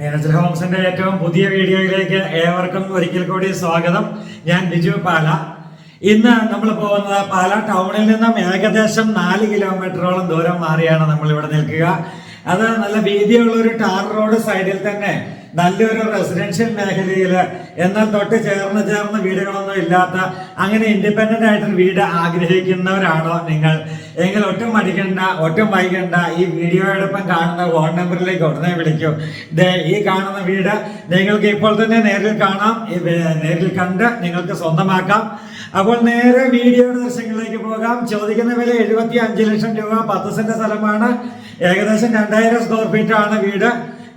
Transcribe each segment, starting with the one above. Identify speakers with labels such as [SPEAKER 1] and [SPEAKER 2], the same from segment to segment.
[SPEAKER 1] Manager ഹോംസിന്റെ ഏറ്റവും പുതിയ വീഡിയോയിലേക്ക് ഏവർക്കും ഒരിക്കൽ കൂടി സ്വാഗതം. ഞാൻ ബിജു പാല. ഇന്ന് നമ്മൾ പോകുന്നത് പാല ടൗണിൽ നിന്നും ഏകദേശം നാല് കിലോമീറ്ററോളം ദൂരം മാറിയാണ് നമ്മൾ ഇവിടെ നിൽക്കുക. അത് നല്ല വീതിയുള്ള ഒരു ടാർ റോഡ് സൈഡിൽ തന്നെ നല്ലൊരു റെസിഡൻഷ്യൽ മേഖലയിൽ എന്നാൽ തൊട്ട് ചേർന്ന് ചേർന്ന് വീടുകളൊന്നും ഇല്ലാത്ത അങ്ങനെ ഇൻഡിപെൻഡന്റ് ആയിട്ടൊരു വീട് ആഗ്രഹിക്കുന്നവരാണോ നിങ്ങൾ? എങ്കിൽ ഒട്ടും മടിക്കണ്ട ഒട്ടും വൈകണ്ട. ഈ വീഡിയോയോടൊപ്പം കാണുന്ന ഫോൺ നമ്പറിലേക്ക് ഉടനെ വിളിക്കൂ. ഈ കാണുന്ന വീട് നിങ്ങൾക്ക് ഇപ്പോൾ തന്നെ നേരിൽ കാണാം. നേരിൽ കണ്ട് നിങ്ങൾക്ക് സ്വന്തമാക്കാം. അപ്പോൾ നേരെ വീഡിയോയുടെ ദൃശ്യങ്ങളിലേക്ക് പോകാം. ചോദിക്കുന്ന വില എഴുപത്തി അഞ്ച് ലക്ഷം രൂപ. പത്ത് സെന്റ് സ്ഥലമാണ്. ഏകദേശം രണ്ടായിരം സ്ക്വയർ ഫീറ്റ് ആണ് വീട്.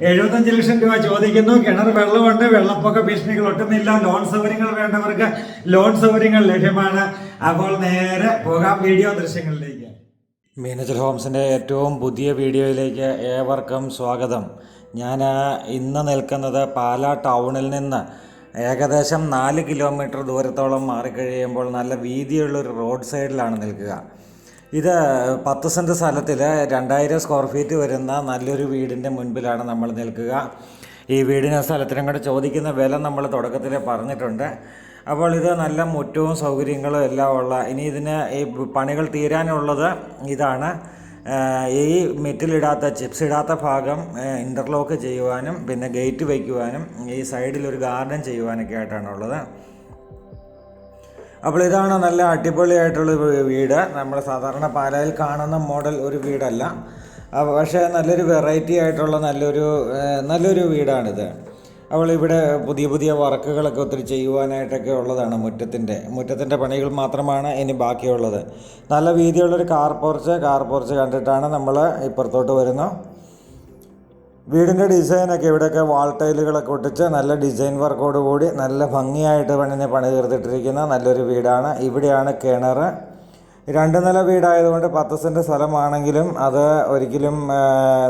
[SPEAKER 1] എഴുപത്തഞ്ച് ലക്ഷം രൂപ ചോദിക്കുന്നു. കിണർ വെള്ളമുണ്ട്. വെള്ളപ്പൊക്ക ഭീഷണികൾ ഒട്ടുന്നില്ല. ലോൺ സൗകര്യങ്ങൾ വേണ്ടവർക്ക് ലോൺ സൗകര്യങ്ങൾ ലഭ്യമാണ്. അപ്പോൾ നേരെ പോകാം വീഡിയോ ദൃശ്യങ്ങളിലേക്ക്. മീനച്ചൽ ഹോംസിന്റെ ഏറ്റവും പുതിയ വീഡിയോയിലേക്ക് ഏവർക്കും സ്വാഗതം. ഞാൻ ഇന്ന് നിൽക്കുന്നത് പാലാ ടൗണിൽ നിന്ന്. ഏകദേശം നാല് കിലോമീറ്റർ ദൂരത്തോളം മാറിക്കഴിയുമ്പോൾ നല്ല വീതിയുള്ളൊരു റോഡ് സൈഡിലാണ് നിൽക്കുക. ഇത് പത്ത് സെന്റ് സ്ഥലത്തിൽ രണ്ടായിരം സ്ക്വയർ ഫീറ്റ് വരുന്ന നല്ലൊരു വീടിന്റെ മുൻപിലാണ് നമ്മൾ നിൽക്കുക. ഈ വീടിന് സ്ഥലത്തിനും കൂടെ ചോദിക്കുന്ന വില നമ്മൾ തുടക്കത്തിൽ പറഞ്ഞിട്ടുണ്ട്. അപ്പോൾ ഇത് നല്ല മുറ്റവും സൗകര്യങ്ങളും എല്ലാം ഉള്ള ഇനി ഇതിന് ഈ പണികൾ തീരാനുള്ളത് ഇതാണ്. ഈ മെറ്റിലിടാത്ത ചിപ്സ് ഇടാത്ത ഭാഗം ഇന്റർലോക്ക് ചെയ്യുവാനും പിന്നെ ഗേറ്റ് വയ്ക്കുവാനും ഈ സൈഡിൽ ഒരു ഗാർഡൻ ചെയ്യുവാനൊക്കെ ആയിട്ടാണുള്ളത്. അപ്പോൾ ഇതാണ് നല്ല അടിപൊളിയായിട്ടുള്ള വീട്. നമ്മൾ സാധാരണ പാലായിൽ കാണുന്ന മോഡൽ ഒരു വീടല്ല. പക്ഷേ നല്ലൊരു വെറൈറ്റി ആയിട്ടുള്ള നല്ലൊരു നല്ലൊരു വീടാണിത്. അവൾ ഇവിടെ പുതിയ പുതിയ വർക്കുകളൊക്കെ ഒത്തിരി ചെയ്യുവാനായിട്ടൊക്കെ ഉള്ളതാണ് മുറ്റത്തിന്റെ. മുറ്റത്തിന്റെ പണികൾ മാത്രമാണ് ഇനി ബാക്കിയുള്ളത്. നല്ല വീതിയുള്ളൊരു കാർ പോർച്ച്. കാർ പോർച്ച് കണ്ടിട്ടാണ് നമ്മൾ ഇപ്പുറത്തോട്ട് വരുന്നത്. വീടിന്റെ ഡിസൈനൊക്കെ ഇവിടെയൊക്കെ വാൾ ടൈലുകളൊക്കെ ഒട്ടിച്ച് നല്ല ഡിസൈൻ വർക്കോട് കൂടി നല്ല ഭംഗിയായിട്ട് പണിനെ പണി തീർത്തിട്ടിരിക്കുന്ന നല്ലൊരു വീടാണ്. ഇവിടെയാണ് കിണർ. രണ്ട് നില വീടായതുകൊണ്ട് പത്ത് സെന്റ് സ്ഥലമാണെങ്കിലും അത് ഒരിക്കലും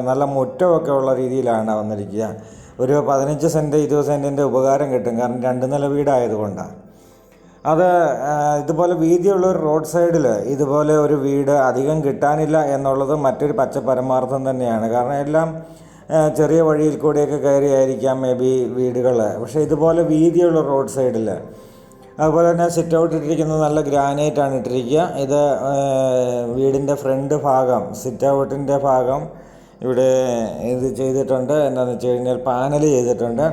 [SPEAKER 1] നല്ല മുറ്റമൊക്കെ ഉള്ള രീതിയിലാണ് വന്നിരിക്കുക. ഒരു പതിനഞ്ച് സെന്റ് ഇരുപത് സെന്റിന്റെ ഉപകാരം കിട്ടും. കാരണം രണ്ട് നില വീടായതുകൊണ്ടാണ് അത് ഇതുപോലെ വീതിയുള്ള ഒരു റോഡ് സൈഡിൽ ഇതുപോലെ ഒരു വീട് അധികം കിട്ടാനില്ല എന്നുള്ളത് മറ്റൊരു പച്ച പരമാർത്ഥം തന്നെയാണ്. കാരണം എല്ലാം ചെറിയ വഴിയിൽ കൂടെയൊക്കെ കയറിയായിരിക്കാം മേ ബി വീടുകൾ. പക്ഷേ ഇതുപോലെ വീതിയുള്ള റോഡ് സൈഡിൽ. അതുപോലെ തന്നെ സിറ്റ് ഔട്ട് ഇട്ടിരിക്കുന്നത് നല്ല ഗ്രാനൈറ്റ് ആണ് ഇട്ടിരിക്കുക. ഇത് വീടിന്റെ ഫ്രണ്ട് ഭാഗം സിറ്റ് ഔട്ടിന്റെ ഭാഗം ഇവിടെ ഇത് ചെയ്തിട്ടുണ്ട്. എന്താണെന്ന് വെച്ച് കഴിഞ്ഞാൽ പാനൽ ചെയ്തിട്ടുണ്ട്.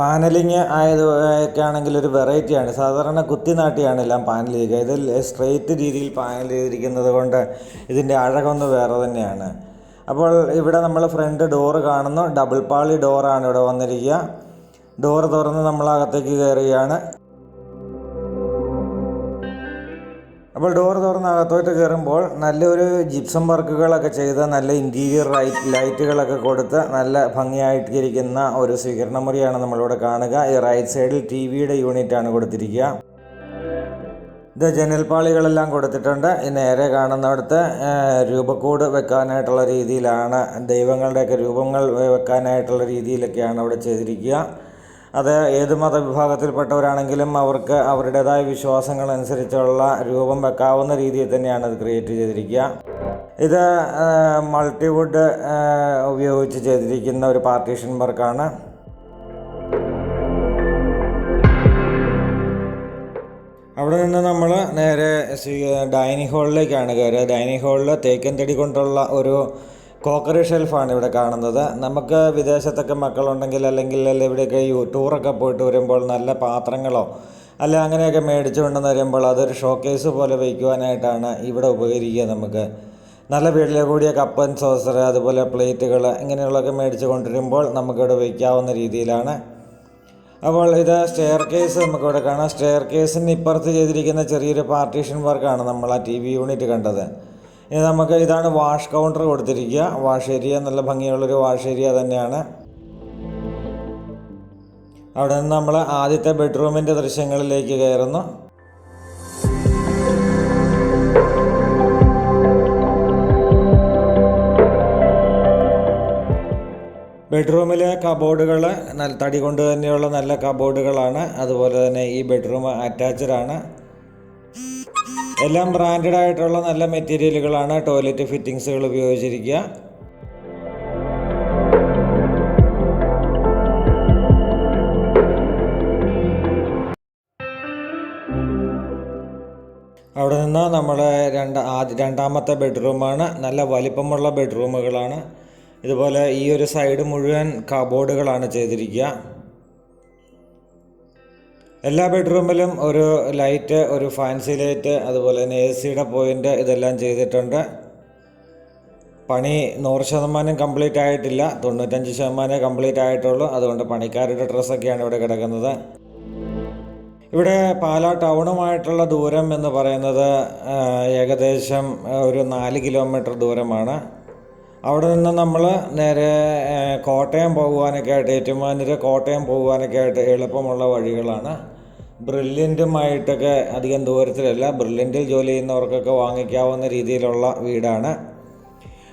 [SPEAKER 1] പാനലിങ് ആയത് ഒക്കെ ആണെങ്കിൽ ഒരു വെറൈറ്റിയാണ് സാധാരണ കുത്തിനാട്ടിയാണ് എല്ലാം പാനൽ ചെയ്യുക. ഇതിൽ സ്ട്രെയിറ്റ് രീതിയിൽ പാനൽ ചെയ്തിരിക്കുന്നത് കൊണ്ട് ഇതിന്റെ അഴകൊന്ന് വേറെ തന്നെയാണ്. അപ്പോൾ ഇവിടെ നമ്മൾ ഫ്രണ്ട് ഡോറ് കാണുന്നു. ഡബിൾ പാളി ഡോറാണ് ഇവിടെ വന്നിരിക്കുക. ഡോറ് തുറന്ന് നമ്മൾ അകത്തേക്ക് കയറുകയാണ്. അപ്പോൾ ഡോർ തുറന്ന് അകത്തോട്ട് കയറുമ്പോൾ നല്ലൊരു ജിപ്സം വർക്കുകളൊക്കെ ചെയ്ത് നല്ല ഇന്റീരിയർ ലൈറ്റ് ലൈറ്റുകളൊക്കെ കൊടുത്ത് നല്ല ഭംഗിയായിട്ടിരിക്കുന്ന ഒരു സ്വീകരണ മുറിയാണ് നമ്മളിവിടെ കാണുക. ഈ റൈറ്റ് സൈഡിൽ ടി വിയുടെ യൂണിറ്റാണ് കൊടുത്തിരിക്കുക. ഇത് ജനൽപ്പാളികളെല്ലാം കൊടുത്തിട്ടുണ്ട്. ഈ നേരെ കാണുന്നിടത്ത് രൂപക്കൂട് വെക്കാനായിട്ടുള്ള രീതിയിലാണ് ദൈവങ്ങളുടെയൊക്കെ രൂപങ്ങൾ വെക്കാനായിട്ടുള്ള രീതിയിലൊക്കെയാണ് അവിടെ ചെയ്തിരിക്കുക. അത് ഏത് മതവിഭാഗത്തിൽപ്പെട്ടവരാണെങ്കിലും അവർക്ക് അവരുടേതായ വിശ്വാസങ്ങൾ അനുസരിച്ചുള്ള രൂപം വെക്കാവുന്ന രീതിയിൽ തന്നെയാണ് ഇത് ക്രിയേറ്റ് ചെയ്തിരിക്കുക. ഇത് മൾട്ടിവുഡ് ഉപയോഗിച്ച് ചെയ്തിരിക്കുന്ന ഒരു പാർട്ടീഷൻ വർക്കാണ്. അവിടെ നിന്ന് നമ്മൾ നേരെ ഡൈനിങ് ഹാളിലേക്കാണ് കയറിയത് ഡൈനിങ് ഹാളിൽ തേക്കൻ തടി കൊണ്ടുള്ള ഒരു കോക്കറി ഷെൽഫാണ് ഇവിടെ കാണുന്നത്. നമുക്ക് വിദേശത്തൊക്കെ മക്കളുണ്ടെങ്കിൽ അല്ലെങ്കിൽ അല്ലെങ്കിൽ ഇവിടെയൊക്കെ ടൂറൊക്കെ പോയിട്ട് വരുമ്പോൾ നല്ല പാത്രങ്ങളോ അല്ല അങ്ങനെയൊക്കെ മേടിച്ചു കൊണ്ടെന്ന് വരുമ്പോൾ അതൊരു ഷോക്കേസ് പോലെ വയ്ക്കുവാനായിട്ടാണ് ഇവിടെ ഉപകരിക്കുക നമുക്ക്. നല്ല വീട്ടിലെ കൂടിയ കപ്പൻ സോസർ അതുപോലെ പ്ലേറ്റുകൾ ഇങ്ങനെയുള്ളതൊക്കെ മേടിച്ച് കൊണ്ടുവരുമ്പോൾ നമുക്കിവിടെ വയ്ക്കാവുന്ന രീതിയിലാണ് അപ്പോൾ ഇത് സ്റ്റെയർ കേസ് നമുക്കിവിടെ കാണാം. സ്റ്റെയർ കേസിന് ഇപ്പുറത്ത് ചെയ്തിരിക്കുന്ന ചെറിയൊരു പാർട്ടീഷൻ വർക്കാണ് നമ്മൾ ആ ടി വി യൂണിറ്റ് കണ്ടത്. ഇനി നമുക്ക് ഇതാണ് വാഷ് കൗണ്ടർ കൊടുത്തിരിക്കുക. വാഷ് ഏരിയ നല്ല ഭംഗിയുള്ളൊരു വാഷ് ഏരിയ തന്നെയാണ്. അവിടെ നിന്ന് നമ്മൾ ആദ്യത്തെ ബെഡ്റൂമിന്റെ ദൃശ്യങ്ങളിലേക്ക് കയറുന്നു. ബെഡ്റൂമിലെ കബോർഡുകൾ നല്ല തടി കൊണ്ട് തന്നെയുള്ള നല്ല കബോർഡുകളാണ്. അതുപോലെ തന്നെ ഈ ബെഡ്റൂം അറ്റാച്ചഡാണ് എല്ലാം ബ്രാൻഡഡ് ആയിട്ടുള്ള നല്ല മെറ്റീരിയലുകളാണ് ടോയ്ലറ്റ് ഫിറ്റിങ്സുകൾ ഉപയോഗിച്ചിരിക്കുക.
[SPEAKER 2] അവിടെ നിന്ന് നമ്മുടെ രണ്ട് രണ്ടാമത്തെ ബെഡ്റൂമാണ്. നല്ല വലിപ്പമുള്ള ബെഡ്റൂമുകളാണ്. ഇതുപോലെ ഈ ഒരു സൈഡ് മുഴുവൻ കബോർഡുകളാണ് ചെയ്തിരിക്കുക. എല്ലാ ബെഡ്റൂമിലും ഒരു ലൈറ്റ് ഒരു ഫാൻസി ലൈറ്റ് അതുപോലെ തന്നെ എ സിയുടെ പോയിന്റ് ഇതെല്ലാം ചെയ്തിട്ടുണ്ട്. പണി നൂറ് ശതമാനം കംപ്ലീറ്റ് ആയിട്ടില്ല. തൊണ്ണൂറ്റഞ്ച് ശതമാനം കംപ്ലീറ്റ് ആയിട്ടുള്ളൂ. അതുകൊണ്ട് പണിക്കാരുടെ ഡ്രസ്സൊക്കെയാണ് ഇവിടെ കിടക്കുന്നത്. ഇവിടെ പാലാ ടൗണുമായിട്ടുള്ള ദൂരം എന്ന് പറയുന്നത് ഏകദേശം ഒരു നാല് കിലോമീറ്റർ ദൂരമാണ്. അവിടെ നിന്ന് നമ്മൾ നേരെ കോട്ടയം പോകുവാനൊക്കെ ആയിട്ട് ഏറ്റുമാനൂര് കോട്ടയം പോകുവാനൊക്കെ ആയിട്ട് എളുപ്പമുള്ള വഴികളാണ്. ബ്രില്യന്റുമായിട്ടൊക്കെ അധികം ദൂരത്തിലല്ല ബ്രില്യന്റിൽ ജോലി ചെയ്യുന്നവർക്കൊക്കെ വാങ്ങിക്കാവുന്ന രീതിയിലുള്ള വീടാണ്.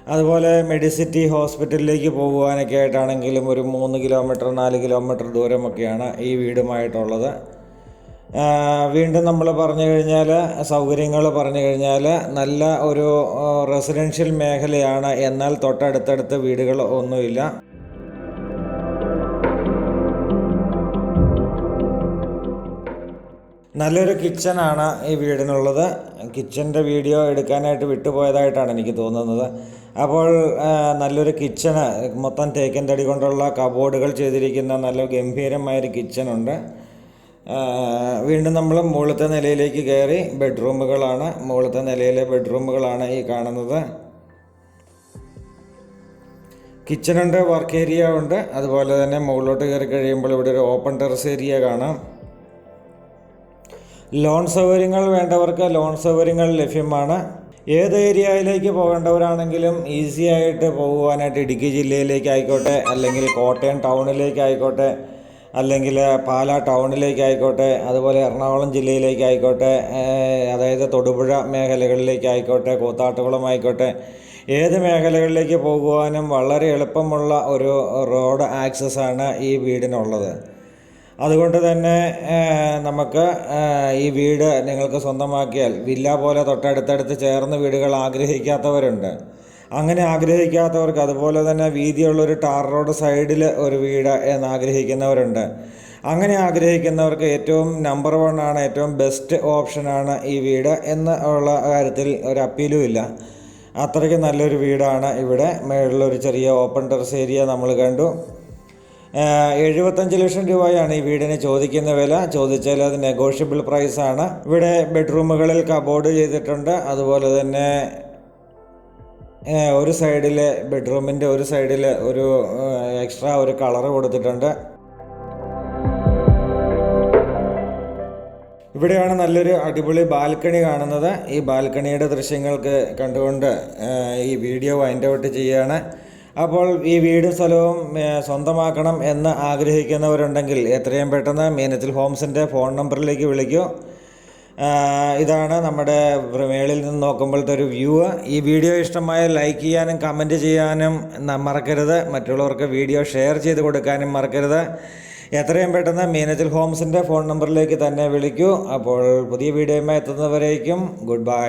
[SPEAKER 2] അതുപോലെ മെഡിസിറ്റി ഹോസ്പിറ്റലിലേക്ക് പോകുവാനൊക്കെ ആയിട്ടാണെങ്കിലും ഒരു മൂന്ന് കിലോമീറ്റർ നാല് കിലോമീറ്റർ ദൂരമൊക്കെയാണ് ഈ വീടുമായിട്ടുള്ളത്. വീണ്ടും നമ്മൾ പറഞ്ഞു കഴിഞ്ഞാൽ സൗകര്യങ്ങൾ പറഞ്ഞു കഴിഞ്ഞാൽ നല്ല ഒരു റെസിഡൻഷ്യൽ മേഖലയാണ്. എന്നാൽ തൊട്ടടുത്തടുത്ത് വീടുകൾ ഒന്നുമില്ല. നല്ലൊരു കിച്ചണാണ് ഈ വീടിനുള്ളത്. കിച്ചന്റെ വീഡിയോ എടുക്കാനായിട്ട് വിട്ടുപോയതായിട്ടാണ് എനിക്ക് തോന്നുന്നത്. അപ്പോൾ നല്ലൊരു കിച്ചണ് മൊത്തം തേക്കൻ തടി കൊണ്ടുള്ള കബോർഡുകൾ ചെയ്തിരിക്കുന്ന നല്ല ഗംഭീരമായൊരു കിച്ചണുണ്ട് ആ, വീണ്ടും നമ്മൾ മുകളിലത്തെ നിലയിലേക്ക് കയറി ബെഡ്റൂമുകളാണ്. മുകളിലത്തെ നിലയിലെ ബെഡ്റൂമുകളാണ് ഈ കാണുന്നത്. കിച്ചണുണ്ട് വർക്ക് ഏരിയ ഉണ്ട്. അതുപോലെ തന്നെ മുകളിലോട്ട് കയറി കഴിയുമ്പോൾ ഇവിടെ ഒരു ഓപ്പൺ ടെറസ് ഏരിയ കാണാം. ലോൺ സൗകര്യങ്ങൾ വേണ്ടവർക്ക് ലോൺ സൗകര്യങ്ങൾ ലഭ്യമാണ്. ഏത് ഏരിയയിലേക്ക് പോകേണ്ടവരാണെങ്കിലും ഈസി ആയിട്ട് പോകുവാനായിട്ട് ഇടുക്കി ജില്ലയിലേക്ക് ആയിക്കോട്ടെ അല്ലെങ്കിൽ കോട്ടയം ടൗണിലേക്ക് ആയിക്കോട്ടെ അല്ലെങ്കിൽ പാലാ ടൗണിലേക്കായിക്കോട്ടെ അതുപോലെ എറണാകുളം ജില്ലയിലേക്കായിക്കോട്ടെ അതായത് തൊടുപുഴ മേഖലകളിലേക്കായിക്കോട്ടെ കൂത്താട്ടുകുളമായിക്കോട്ടെ ഏത് മേഖലകളിലേക്ക് പോകുവാനും വളരെ എളുപ്പമുള്ള ഒരു റോഡ് ആക്സസ്സാണ് ഈ വീടിനുള്ളത്. അതുകൊണ്ട് തന്നെ നമുക്ക് ഈ വീട് നിങ്ങൾക്ക് സ്വന്തമാക്കിയാൽ വില്ല പോലെ തൊട്ടടുത്തടുത്ത് ചേർന്ന് വീടുകൾ ആഗ്രഹിക്കാത്തവരുണ്ട്. അങ്ങനെ ആഗ്രഹിക്കാത്തവർക്ക് അതുപോലെ തന്നെ വീതിയുള്ളൊരു ടാർ റോഡ് സൈഡിൽ ഒരു വീട് എന്ന് ആഗ്രഹിക്കുന്നവരുണ്ട്. അങ്ങനെ ആഗ്രഹിക്കുന്നവർക്ക് ഏറ്റവും നമ്പർ വൺ ആണ് ഏറ്റവും ബെസ്റ്റ് ഓപ്ഷനാണ് ഈ വീട് എന്ന് ഉള്ള കാര്യത്തിൽ ഒരു അപ്പീലും ഇല്ല. അത്രയ്ക്ക് നല്ലൊരു വീടാണ് ഇവിടെ. മേളിലൊരു ചെറിയ ഓപ്പൺ ടെറസ് ഏരിയ നമ്മൾ കണ്ടു. എഴുപത്തഞ്ച് ലക്ഷം രൂപയാണ് ഈ വീടിന് ചോദിക്കുന്ന വില. ചോദിച്ചാൽ അത് നെഗോഷ്യബിൾ പ്രൈസാണ് ഇവിടെ ബെഡ്റൂമുകളിൽ കബോർഡ് ചെയ്തിട്ടുണ്ട്. അതുപോലെ തന്നെ ഒരു സൈഡിൽ ബെഡ്റൂമിന്റെ ഒരു സൈഡിൽ ഒരു എക്സ്ട്രാ ഒരു കളർ കൊടുത്തിട്ടുണ്ട്. ഇവിടെയാണ് നല്ലൊരു അടിപൊളി ബാൽക്കണി കാണുന്നത്. ഈ ബാൽക്കണിയുടെ ദൃശ്യങ്ങൾക്ക് കണ്ടുകൊണ്ട് ഈ വീഡിയോ വൈൻഡ് ഔട്ട് ചെയ്യുകയാണ് അപ്പോൾ ഈ വീടും സ്ഥലവും സ്വന്തമാക്കണം എന്ന് ആഗ്രഹിക്കുന്നവരുണ്ടെങ്കിൽ എത്രയും പെട്ടെന്ന് മീനത്തിൽ ഹോംസിന്റെ ഫോൺ നമ്പറിലേക്ക് വിളിക്കൂ. ഇതാണ് നമ്മുടെ മേളിൽ നിന്ന് നോക്കുമ്പോഴത്തെ ഒരു വ്യൂ ഈ വീഡിയോ ഇഷ്ടമായ ലൈക്ക് ചെയ്യാനും കമന്റ് ചെയ്യാനും മറക്കരുത്. മറ്റുള്ളവർക്ക് വീഡിയോ ഷെയർ ചെയ്ത് കൊടുക്കാനും മറക്കരുത്. എത്രയും പെട്ടെന്ന് മീനത്തിൽ ഹോംസിന്റെ ഫോൺ നമ്പറിലേക്ക് തന്നെ വിളിക്കൂ. അപ്പോൾ പുതിയ വീഡിയോയുമായി എത്തുന്നവരേക്കും ഗുഡ് ബൈ